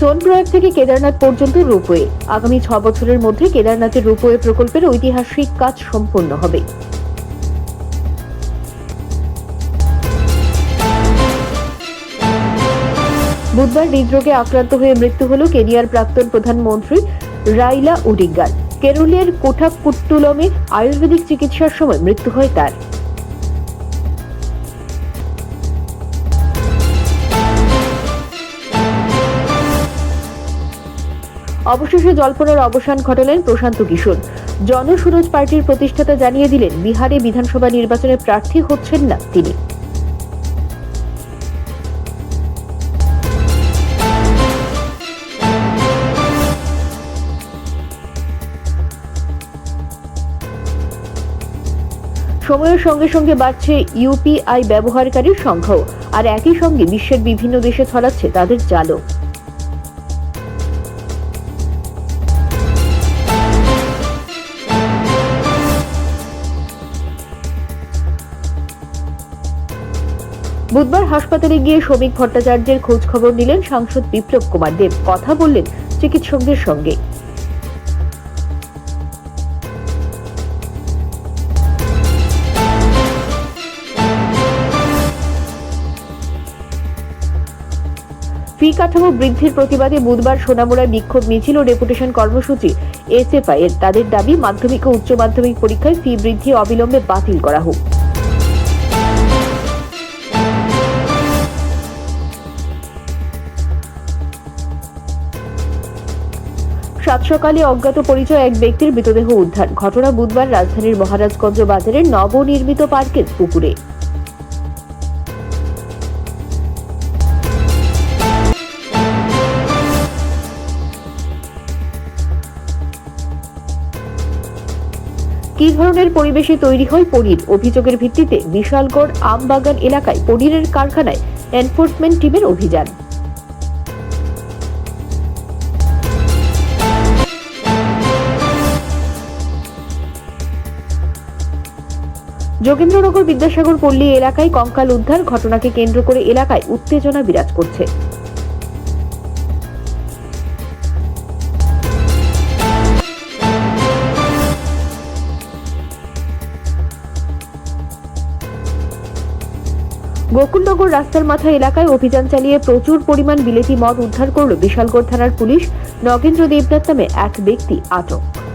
সোনপ্রয়াগ থেকে কেদারনাথ পর্যন্ত রোপওয়ে। আগামী ছ বছরের মধ্যে কেদারনাথের রোপওয়ে প্রকল্পের ঐতিহাসিক কাজ সম্পন্ন হবে। বুধবার হৃদরোগে আক্রান্ত হয়ে মৃত্যু হল কেনিয়ার প্রাক্তন প্রধানমন্ত্রী রাইলা ওডিঙ্গার কেরলের কোঠাকুট্টুলমে আয়ুর্বেদিক চিকিৎসার সময় মৃত্যু হয় তার। অবশেষে জল্পনার অবসান ঘটালেন প্রশান্ত কিশোর। জনসুরজ পার্টির প্রতিষ্ঠাতা জানিয়ে দিলেন, বিহারে বিধানসভা নির্বাচনে প্রার্থী হচ্ছেন না তিনি। সময়ের সঙ্গে সঙ্গে বাড়ছে ইউপিআই ব্যবহারকারীর সংখ্যাও আর একই সঙ্গে বিশ্বের বিভিন্ন দেশে ছড়াচ্ছে তাদের জালও বুধবার হাসপাতালে গিয়ে শ্রমিক ভট্টাচার্যের খোঁজ খবর নিলেন সাংসদ বিপ্লব কুমার দেব। কথা বললেন চিকিৎসকদের সঙ্গে। ফি কাঠামো বৃদ্ধির প্রতিবাদে বুধবার সোনামুড়ায় বিক্ষোভ মিছিল ও ডেপুটেশন কর্মসূচি এসএফআই এর। তাদের দাবি, মাধ্যমিক ও উচ্চ মাধ্যমিক পরীক্ষায় ফি বৃদ্ধি অবিলম্বে বাতিল করা হোক। সাত সকালে অজ্ঞাত পরিচয় এক ব্যক্তির মৃতদেহ উদ্ধার। ঘটনা বুধবার রাজধানীর মহারাজগঞ্জ বাজারের নবনির্মিত পার্কের পুকুরে। কি ধরনের পরিবেশে তৈরি হয় পনির? অভিযোগের ভিত্তিতে বিশালগড় আমবাগান এলাকায় পনিরের কারখানায় এনফোর্সমেন্ট টিমের অভিযান। যোগেন্দ্রনগর বিদ্যাসাগর পল্লী এলাকায় কঙ্কাল উদ্ধার ঘটনাকে কেন্দ্র করে এলাকায় উত্তেজনা বিরাজ করছে। গোকুলনগর রাস্তার মাথা এলাকায় অভিযান চালিয়ে প্রচুর পরিমাণ বিলেতি মদ উদ্ধার করল বিশালগড় থানার পুলিশ। নগেন্দ্র দেবনাথ নামে এক ব্যক্তি আটক।